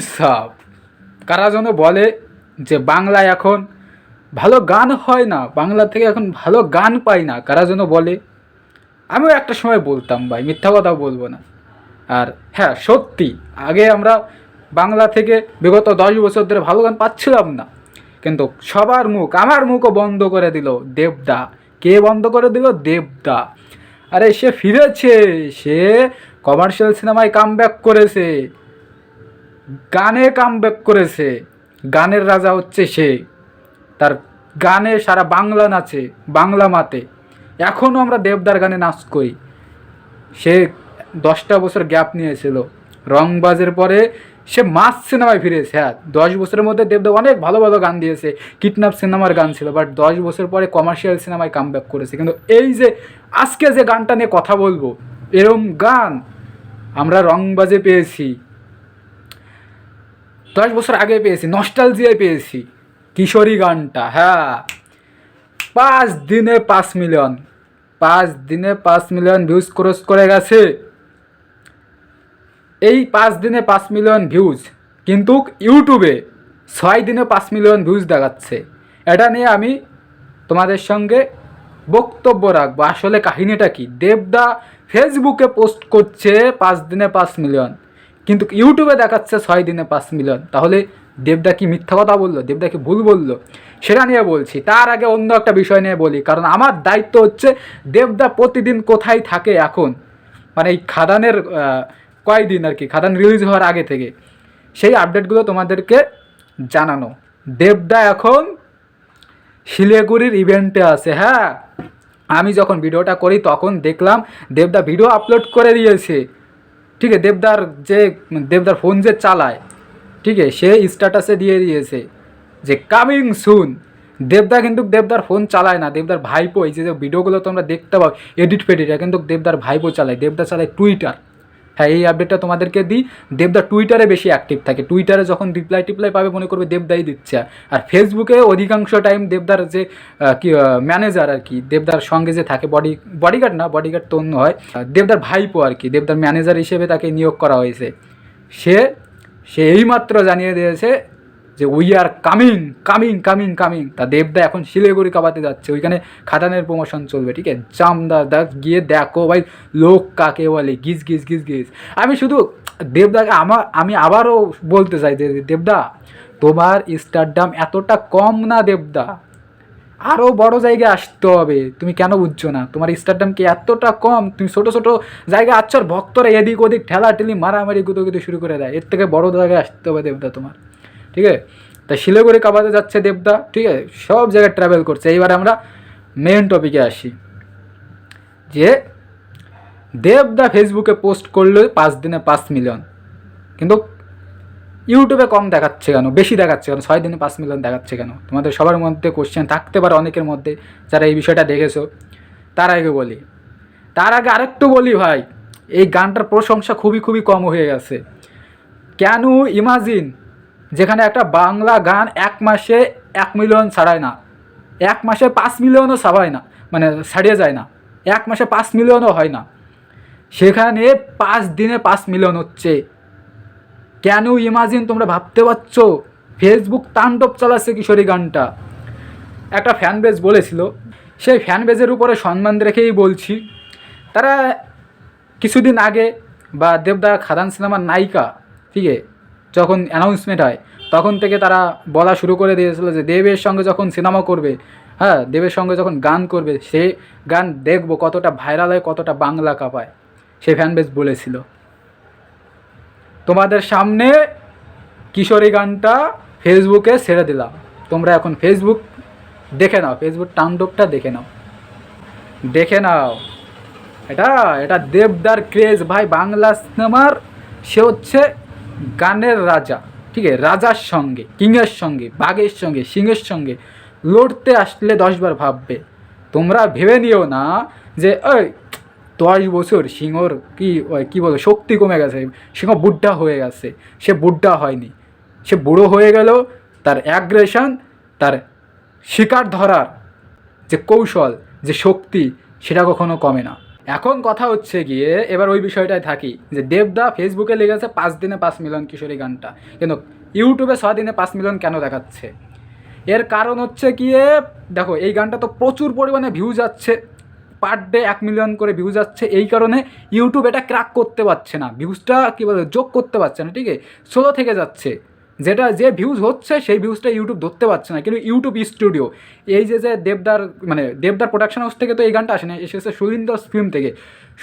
সাপ কারা যেন বলে যে বাংলায় এখন ভালো গান হয় না, বাংলা থেকে এখন ভালো গান পাই না, কারা যেন বলে? আমিও একটা সময় বলতাম ভাই, মিথ্যা কথা বলব না। আর হ্যাঁ সত্যি, আগে আমরা বাংলা থেকে বিগত দশ বছর ধরে ভালো গান পাচ্ছিলাম না। কিন্তু সবার মুখ, আমার মুখও বন্ধ করে দিল দেবদা। কে বন্ধ করে দিল? দেবদা। আরে সে ফিরেছে, সে কমার্শিয়াল সিনেমায় কাম করেছে। গানে কাম করেছে। গানের রাজা হচ্ছে সে। তার গানে সারা বাংলা নাচে, বাংলা মাতে। এখনও আমরা দেবদার গানে নাচ করি। সে দশটা বছর গ্যাপ নিয়েছিল। রংবাজের পরে সে মাস সিনেমায় ফিরেছে হ্যাঁ। দশ বছরের মধ্যে দেবদেব অনেক ভালো ভালো গান দিয়েছে। কিডন্যাপ সিনেমার গান ছিল বাট দশ বছর পরে কমার্শিয়াল সিনেমায় কাম করেছে। কিন্তু এই যে আজকে যে গানটা নিয়ে কথা বলব, এরম গান আমরা রংবাজে পেয়েছি। দশ বছর আগে পেয়েছি নস্টালজিয়ায় পেয়েছি। কিশোরী গানটা হ্যাঁ। পাঁচ দিনে পাঁচ মিলিয়ন, পাঁচ দিনে পাঁচ মিলিয়ন ভিউজ ক্রস করে গেছে। এই পাঁচ দিনে পাঁচ মিলিয়ন ভিউজ কিন্তু ইউটিউবে ছয় দিনে পাঁচ মিলিয়ন ভিউজ দেখাচ্ছে। এটা নিয়ে আমি তোমাদের সঙ্গে বক্তব্য রাখব। আসলে কাহিনীটা কি? দেবদা ফেসবুকে পোস্ট করছে পাঁচ দিনে পাঁচ মিলিয়ন। কিন্তু ইউটিউবে দেখাচ্ছে ছয় দিনে পাঁচ মিলিয়ন। তাহলে দেবদা কি মিথ্যা কথা বলল? দেবদা কি ভুল বলল? সেটা নিয়ে বলছি। তার আগে অন্য একটা বিষয় নিয়ে বলি, কারণ আমার দায়িত্ব হচ্ছে দেবদা প্রতিদিন কোথায় থাকে এখন? মানে এই খাদানের কয়দিন আর কি, খাদান রিলিজ হওয়ার আগে থেকে। সেই আপডেটগুলো তোমাদেরকে জানানো। দেবদা এখন শিলিগুড়ির ইভেন্টে আছে হ্যাঁ? আমি যখন ভিডিওটা করি, তখন দেখলাম দেবদা ভিডিও আপলোড করে দিয়েছে। ঠিক আছে, দেবদার যে, দেবদার ফোন যে চালায়, ঠিক আছে, সে স্ট্যাটাসে দিয়ে দিয়েছে যে কামিং সুন দেবদা কিন্তু দেবদার ফোন চালায় না, দেবদার ভাইপো, এই যে ভিডিওগুলো তোমরা দেখতে পাও এডিট ফেডিট কিন্তু দেবদার ভাইপো চালায়, দেবদা চালায় টুইটার হ্যাঁ এই আপডেটটা তোমাদেরকে দিই। দেবদা টুইটারে বেশি অ্যাক্টিভ থাকে। টুইটারে যখন রিপ্লাই টিপ্লাই পাবে, মনে করবে দেবদাই দিচ্ছে। আর ফেসবুকে অধিকাংশ টাইম দেবদার যে কি ম্যানেজার আর কি দেবদার সঙ্গে যে থাকে বডি বডিগার্ড না বডিগার্ড তো অন্য হয় দেবদার ভাইপো আর কি দেবদার ম্যানেজার হিসেবে তাকে নিয়োগ করা হয়েছে। সে সে এইমাত্র জানিয়ে দিয়েছে যে we are coming coming coming coming তা দেবদা এখন শিলিগুড়ি কাবাতে যাচ্ছে, ওইখানে খাদানের প্রমোশন চলবে, ঠিক আছে? জামদা দা গিয়ে দেখো ভাই, লোক কাকে বলে, গিজ গিজ গিজ গিজ। আমি শুধু দেবদাকে আমার আমি আবারও বলতে চাই যে দেবদা, তোমার স্টারডাম এতটা কম না দেবদা? আরও বড় জায়গায় আসতে হবে, তুমি কেন বুঝছ না? তোমার স্টারডাম কি এতটা কম? তুমি ছোটো ছোটো জায়গায় আচ্ছর ভক্তরা এদিক ওদিক ঠেলা ঠেলি মারামারি গুতো শুরু করে দেয়। এর থেকে বড় জায়গায় আসতে হবে দেবদা তোমার। ঠিক আছে? তা শিলিগুড়ি, কাবাতে যাচ্ছে দেবদা, ঠিক আছে? সব জায়গায় ট্রাভেল করছে। এইবার আমরা মেন টপিকে আসি। যে দেবদা ফেসবুকে পোস্ট করল পাঁচ দিনে পাঁচ মিলিয়ন কিন্তু ইউটিউবে কম দেখাচ্ছে কেন? বেশি দেখাচ্ছে কেন? ছয় দিনে পাঁচ মিলিয়ন দেখাচ্ছে কেন? তোমাদের সবার মধ্যে কোশ্চেন থাকতে পারে অনেকের মধ্যে, যারা এই বিষয়টা দেখেছ। তার আগে বলি। তার আগে আরেকটু বলি ভাই, এই গানটার প্রশংসা খুবই খুবই কম হয়ে গেছে। কেন? ইমাজিন যেখানে একটা বাংলা গান এক মাসে এক মিলিয়ন ছাড়ায় না। এক মাসে পাঁচ মিলিয়নও ছাড়ায় না মানে ছাড়িয়ে যায় না। এক মাসে পাঁচ মিলিয়নও হয় না। সেখানে পাঁচ দিনে পাঁচ মিলিয়ন হচ্ছে। কেন ইমাজিন তোমরা ভাবতে পারছ? ফেসবুক তাণ্ডব চালাচ্ছে কিশোরী গানটা। একটা ফ্যান বেজ বলেছিল, সেই ফ্যান বেজের উপরে সম্মান রেখেই বলছি, তারা কিছুদিন আগে বা দেবদা খাদান সিনেমার নায়িকা, ঠিক আছে যখন অ্যানাউন্সমেন্ট হয়, তখন থেকে তারা বলা শুরু করে দিয়েছিল যে দেবের সঙ্গে যখন সিনেমা করবে হ্যাঁ দেবের সঙ্গে যখন গান করবে, সে গান দেখব কতটা ভাইরাল হয়, কতটা বাংলা কাঁপায়, সে ফ্যান বেজ বলেছিল। তোমাদের সামনে কিশোরী গানটা ফেসবুকে ছেড়ে দিলাম। তোমরা এখন ফেসবুক দেখে নাও ফেসবুক টাউনডপটা দেখে নাও। দেখে নাও। এটা এটা দেবদার ক্রেজ ভাই, বাংলা সিনেমার সে হচ্ছে গানের রাজা, ঠিক আছে, রাজার সঙ্গে, কিংয়ের সঙ্গে, বাঘের সঙ্গে, সিংহের সঙ্গে লড়তে আসলে দশবার ভাববে। তোমরা ভেবে নিও না যে, ওই, দশ বছর সিংহর কি, ওই, কি বলো, শক্তি কমে গেছে, সিংহ বুড্ডা হয়ে গেছে, সে বুড্ডা হয়নি। সে বুড়ো হয়ে গেল, তার অ্যাগ্রেশন তার শিকার ধরার যে কৌশল, যে শক্তি, সেটা কখনো কমে না। এখন কথা হচ্ছে গিয়ে, এবার ওই বিষয়টায় থাকি, যে দেবদা ফেসবুকে লেগেছে পাঁচ দিনে পাঁচ মিলিয়ন কিশোরী গানটা। কিন্তু ইউটিউবে ছ দিনে পাঁচ মিলিয়ন কেন দেখাচ্ছে? এর কারণ হচ্ছে গিয়ে, দেখো, এই গানটা তো প্রচুর পরিমাণে ভিউ যাচ্ছে পার ডে এক মিলিয়ন করে ভিউজ যাচ্ছে, এই কারণে ইউটিউব এটা ক্র্যাক করতে পারছে না ভিউজটা কী বলে, যোগ করতে পারছে না ঠিক আছে স্লো থেকে যাচ্ছে। যেটা যে ভিউজ হচ্ছে, সেই ভিউজটা ইউটিউব ধরতে পারছে না। কিন্তু ইউটিউব স্টুডিও এই যে যে দেবদার মানে দেবদার প্রোডাকশন হাউস থেকে তো এই গানটা আসে না এসেছে সুরিন্দর ফিল্ম থেকে।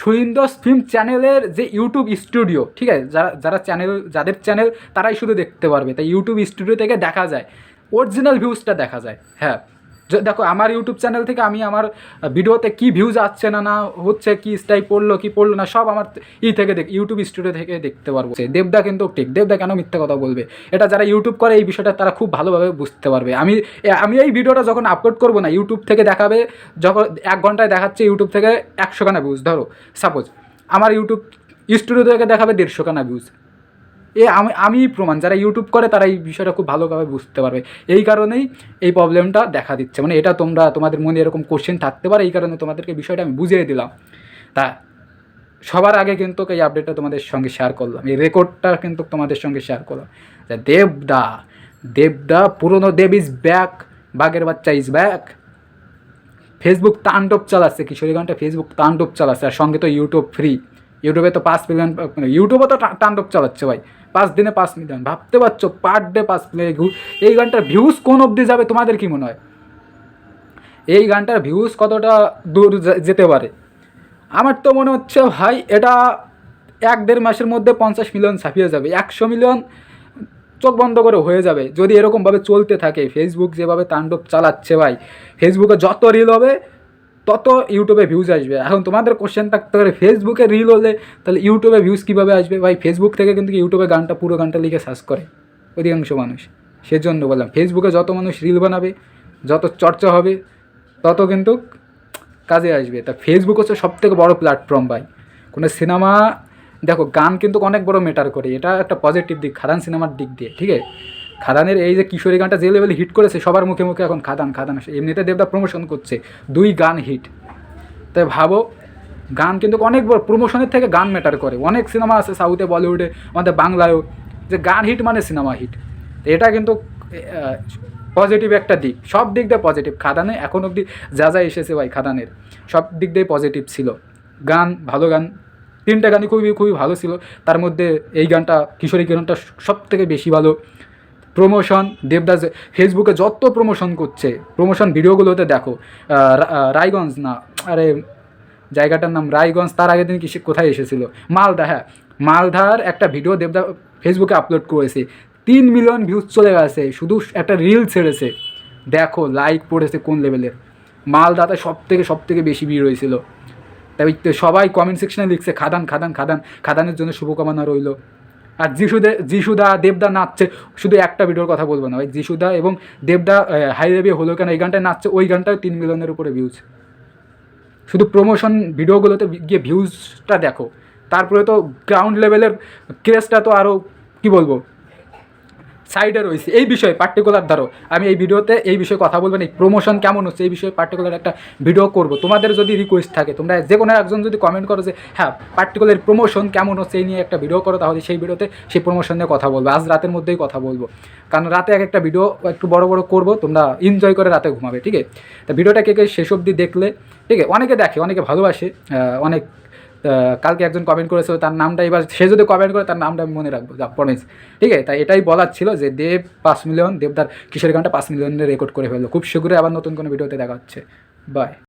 সুরিন্দর ফিল্ম চ্যানেলের যে ইউটিউব স্টুডিও ঠিক আছে? যারা যারা চ্যানেল যাদের চ্যানেল তারাই শুধু দেখতে পারবে। তাই ইউটিউব স্টুডিও থেকে দেখা যায়। অরিজিনাল ভিউজটা দেখা যায় হ্যাঁ। দেখো, আমার ইউটিউব চ্যানেল থেকে আমি আমার ভিডিওতে কি ভিউজ আসছে না না হচ্ছে, কি স্টাইল পড়ল, কি পড়ল, না সব আমার ই থেকে দেখ ইউটিউব স্টুডিও থেকে দেখতে পারব। দেবদা কিন্তু ঠিক, দেবদা কেন মিথ্যা কথা বলবে? এটা যারা ইউটিউব করে, এই বিষয়টা তারা খুব ভালোভাবে বুঝতে পারবে। আমি আমি এই ভিডিওটা যখন আপলোড করব না ইউটিউব থেকে দেখাবে, যখন এক ঘন্টায় দেখাচ্ছে ইউটিউব থেকে একশো খানা ভিউজ ধরো সাপোজ আমার ইউটিউব স্টুডিও থেকে দেখাবে দেড়শো খানা ভিউজ এ, আমি আমি প্রমাণ, যারা ইউটিউব করে তারা এই বিষয়টা খুব ভালোভাবে বুঝতে পারবে। এই কারণেই এই প্রবলেমটা দেখা দিচ্ছে। মানে এটা তোমরা, তোমাদের মনে এরকম কোশ্চেন থাকতে পারে, এই কারণে তোমাদেরকে বিষয়টা আমি বুঝিয়ে দিলাম। তা, সবার আগে কিন্তু এই আপডেটটা তোমাদের সঙ্গে শেয়ার করলাম। এই রেকর্ডটা কিন্তু তোমাদের সঙ্গে শেয়ার করলাম। দেবদা দেবদা, পুরনো দেব ইজ ব্যাক বাঘের বাচ্চা ইজ ব্যাক ফেসবুক তাণ্ডব চালাচ্ছে, কিশোরী ঘণ্টা ফেসবুক তাণ্ডব চালাচ্ছে, আর সঙ্গে তো ইউটিউব ফ্রি ইউটিউবে তো পাঁচ মিলিয়ন ইউটিউবে তো তাণ্ডব চালাচ্ছে ভাই। পাঁচ দিনে পাঁচ মিলিয়ন। ভাবতে পারছ, পার ডে পাঁচ মিলিয়ন এই গানটার ভিউজ কোন অবধি যাবে তোমাদের কি মনে হয়? এই গানটার ভিউজ কতটা দূর যেতে পারে? আমার তো মনে হচ্ছে ভাই, এটা এক দেড় মাসের মধ্যে পঞ্চাশ মিলিয়ন ছাপিয়ে যাবে। একশো মিলিয়ন চোখ বন্ধ করে হয়ে যাবে। যদি এরকমভাবে চলতে থাকে ফেসবুক যেভাবে তাণ্ডব চালাচ্ছে ভাই ফেসবুকে যত রিল হবে তত ইউটিউবে ভিউজ আসবে। এখন তোমাদের কোশ্চেন থাকতে পারে ফেসবুকে রিল হলে তাহলে ইউটিউবে ভিউজ কীভাবে আসবে? ভাই ফেসবুক থেকে কিন্তু ইউটিউবে গানটা, পুরো গানটা লিখে সার্চ করে, অধিকাংশ মানুষ। সেজন্য বললাম ফেসবুকে যত মানুষ রিল বানাবে, যত চর্চা হবে, তত কিন্তু কাজে আসবে। তা ফেসবুক হচ্ছে সব থেকে বড়ো প্ল্যাটফর্ম ভাই। কোনো সিনেমা দেখো, গান কিন্তু অনেক বড় ম্যাটার করে। এটা একটা পজিটিভ দিক খাদান সিনেমার দিক দিয়ে, ঠিক আছে? খাদানের এই যে কিশোরী গানটা যে লেভেলে হিট করেছে, সবার মুখে মুখে এখন খাদান খাদান এমনিতে দেবদা প্রমোশন করছে, দুই গান হিট তাই ভাবো, গান কিন্তু অনেক বড় প্রমোশনের থেকে গান ম্যাটার করে। অনেক সিনেমা আছে সাউথে বলিউডে আমাদের বাংলায়ও। যে গান হিট মানে সিনেমা হিট এটা কিন্তু পজিটিভ একটা দিক। সব দিক দিয়ে পজিটিভ খাদানে এখন অবধি যা যা এসেছে ভাই খাদানের, সব দিক দিয়ে পজিটিভ ছিল। গান, ভালো গান, তিনটা গানই খুবই খুবই ভালো ছিল। তার মধ্যে এই গানটা, কিশোরী গানটা সব থেকে বেশি ভালো। প্রমোশন দেবদাস ফেসবুকে যত প্রমোশন করছে প্রমোশন ভিডিওগুলোতে দেখো রায়গঞ্জ না, আরে জায়গাটার নাম রায়গঞ্জ, তার আগের দিন কিসে, কোথায় এসেছিল? মালদা হ্যাঁ। মালদার একটা ভিডিও দেবদা ফেসবুকে আপলোড করেছে। তিন মিলিয়ন ভিউজ চলে গেছে, শুধু একটা রিল ছেড়েছে। দেখো লাইক পড়েছে কোন লেভেলের মালদাতে সব থেকে সব থেকে বেশি ভিড় হয়েছিল। তাই সবাই কমেন্ট সেকশনে লিখছে, খাদান খাদান খাদান, খাদানের জন্য শুভকামনা রইল। আর যিশুদে যিশুদা, দেবদা নাচছে, শুধু একটা ভিডিওর কথা বলব না ভাই, যিশুদা এবং দেবদা হাই রেবি হলো কেন এই গানটায় নাচছে, ওই গানটাও তিন মিলিয়নের উপরে ভিউজ শুধু প্রমোশন ভিডিওগুলোতে গিয়ে ভিউজটা দেখো। তারপরে তো গ্রাউন্ড লেভেলের ক্রেজটা তো আরও কী বলব? সাইডে রয়েছে। এই বিষয়ে পার্টিকুলার ধরো, আমি এই ভিডিওতে এই বিষয়ে কথা বলব না প্রমোশন কেমন হচ্ছে, এই বিষয়ে পার্টিকুলার একটা ভিডিও করব। তোমাদের যদি রিকোয়েস্ট থাকে, তোমরা যে কোনো একজন যদি কমেন্ট করো যে হ্যাঁ পার্টিকুলার প্রমোশন কেমন হচ্ছে, এই নিয়ে একটা ভিডিও করো, তাহলে সেই ভিডিওতে সেই প্রমোশন নিয়ে কথা বলব। আজ রাতের মধ্যেই কথা বলব। কারণ রাতে এক একটা ভিডিও একটু বড় বড় করব, তোমরা এনজয় করে রাতে ঘুমাবে ঠিক আছে তা ভিডিওটা কে কে শেষ অবধি দেখলে ঠিক আছে অনেকে দেখে, অনেকে ভালোবাসে অনেক কালকে একজন কমেন্ট করেছিল, তার নামটা এবার সে যদি কমেন্ট করে, তার নামটা আমি মনে রাখব প্রমিস ঠিক আছে? তাই এটাই বলার ছিল যে দেব পাঁচ মিলিয়ন দেবদার কিশোর গানটা পাঁচ মিলিয়নের রেকর্ড করে ফেলল। খুব শীঘ্রই আবার নতুন কোনো ভিডিওতে দেখা হচ্ছে। বাই